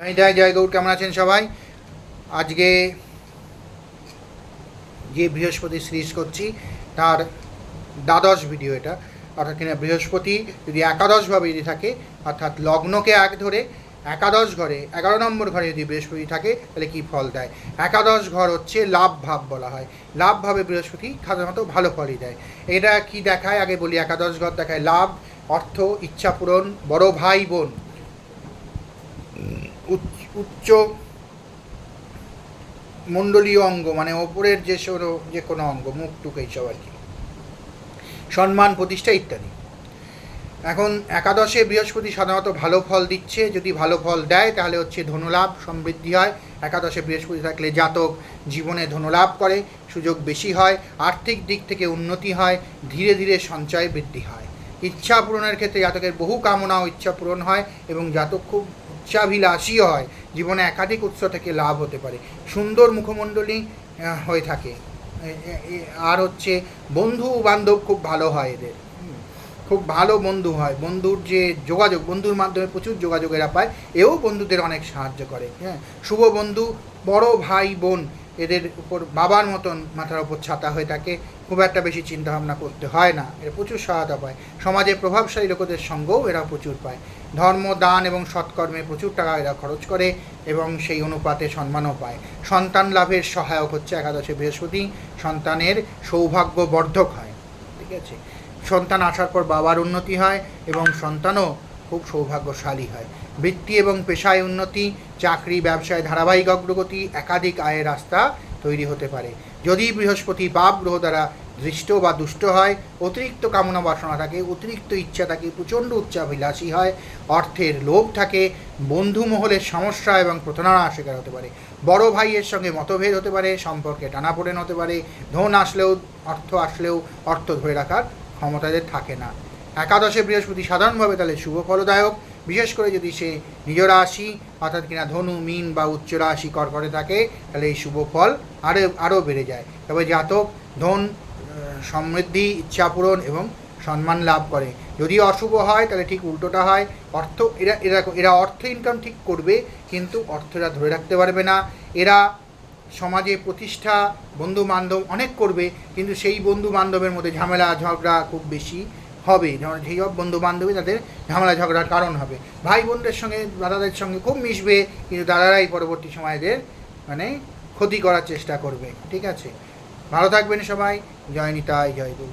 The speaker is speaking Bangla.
জয় জয় জয় গৌর, কেমন আছেন সবাই? আজকে যে বৃহস্পতি সিরিজ করছি, তার দ্বাদশ ভিডিও এটা। অর্থাৎ কিনা বৃহস্পতি যদি একাদশভাবে যদি থাকে, অর্থাৎ লগ্নকে এক ধরে, একাদশ ঘরে, এগারো নম্বর ঘরে যদি বৃহস্পতি থাকে, তাহলে কি ফল দেয়? একাদশ ঘর হচ্ছে লাভ ভাব বলা হয়। লাভ ভাবে বৃহস্পতি সাধারণত ভালো ফলই দেয়। এটা কি দেখায়? আগে বলি, একাদশ ঘর দেখায় লাভ, অর্থ, ইচ্ছা পূরণ, বড় ভাই বোন। উচ্চ- মণ্ডলীয় অঙ্গ মানে ওপরের যে সরো, যে কোনো অঙ্গ মুখ টুক এইসব আর কি। সম্মান প্রতিষ্ঠা ইত্যাদি। এখন একাদশে বৃহস্পতি সাধারণত ভালো ফল দিচ্ছে, যদি ভালো ফল দেয়, তাহলে হচ্ছে ধনুলাভ সমৃদ্ধি হয়। একাদশে বৃহস্পতি থাকলে জাতক জীবনে ধনুলাভ করে, সুযোগ বেশি হয়, আর্থিক দিক থেকে উন্নতি হয়, ধীরে ধীরে সঞ্চয় বৃদ্ধি হয়। ইচ্ছা পূরণের ক্ষেত্রে জাতকের বহু কামনা ও ইচ্ছা পূরণ হয় এবং জাতক খুব উচ্চাভিলাষী হয়, জীবনে একাধিক উৎস থেকে লাভ হতে পারে। সুন্দর মুখমণ্ডলী হয়ে থাকে। আর হচ্ছে বন্ধু বান্ধব খুব ভালো হয় এদের। খুব ভালো বন্ধু হয়। বন্ধুর যে যোগাযোগ, বন্ধুর মাধ্যমে প্রচুর যোগাযোগ এরা পায়। এও বন্ধুদের অনেক সাহায্য করে। হ্যাঁ শুভ বন্ধু, বড় ভাই, বোন এদের উপর বাবার মতন মাথার উপর ছাতা হয়ে থাকে, খুব একটা বেশি চিন্তা ভাবনা করতে হয় না, এরা প্রচুর সহায়তা পায়। সমাজে প্রভাবশালী লোকদের সঙ্গেও এরা প্রচুর পায়। ধর্ম, দান এবং সৎকর্মে প্রচুর টাকা এরা খরচ করে এবং সেই অনুপাতে সম্মানও পায়। সন্তান লাভের সহায়ক হচ্ছে একাদশে বৃহস্পতি, সন্তানের সৌভাগ্য বর্ধক হয়, ঠিক আছে? সন্তান আসার পর বাবার উন্নতি হয় এবং সন্তানও খুব সৌভাগ্যশালী হয়। বৃত্তি এবং পেশায় উন্নতি, চাকরি, ব্যবসায় ধারাবাহিক অগ্রগতি, একাধিক আয়ের রাস্তা তৈরি হতে পারে। যদি বৃহস্পতি পাপ গ্রহ দ্বারা দৃষ্ট বা দুষ্ট হয়, অতিরিক্ত কামনা বাসনা থাকে, অতিরিক্ত ইচ্ছা থাকে, প্রচণ্ড উচ্চাভিলাষী হয়, অর্থের লোভ থাকে, বন্ধু মহলের সমস্যা এবং প্রতারণার শিকার হতে পারে। বড় ভাইয়ের সঙ্গে মতভেদ হতে পারে, সম্পর্কে টানাপোড়েন হতে পারে, ধন আসলেও, অর্থ আসলেও অর্থ ধরে রাখার ক্ষমতাদের থাকে না। একাদশে বৃহস্পতি সাধারণভাবে তাহলে শুভ ফলদায়ক। বিশেষ করে যদি সে নিজ রাশি, অর্থাৎ কিনা ধনু, মিন বা উচ্চ রাশি কর করে থাকে, তাহলে এই শুভ ফল আরও আরও বেড়ে যায়। তবে জাতক, ধন সমৃদ্ধি, ইচ্ছা পূরণ এবং সম্মান লাভ করে। যদি অশুভ হয়, তাহলে ঠিক উল্টোটা হয়। অর্থ, এরা এরা এরা অর্থ ইনকাম ঠিক করবে, কিন্তু অর্থ এরা ধরে রাখতে পারবে না। এরা সমাজে প্রতিষ্ঠা বন্ধু বান্ধব অনেক করবে, কিন্তু সেই বন্ধু বান্ধবের মধ্যে ঝামেলা, ঝগড়া খুব বেশি। হবে। যেমন সেই সব বন্ধু বান্ধবী তাদের ঝামেলা ঝগড়ার কারণ হবে। ভাই বোনদের সঙ্গে, দাদাদের সঙ্গে খুব মিশবে, কিন্তু দাদারাই পরবর্তী সময়েদের মানে ক্ষতি করার চেষ্টা করবে। ঠিক আছে? ভালো থাকবেন সবাই। জয় নিতাই, জয় গুরু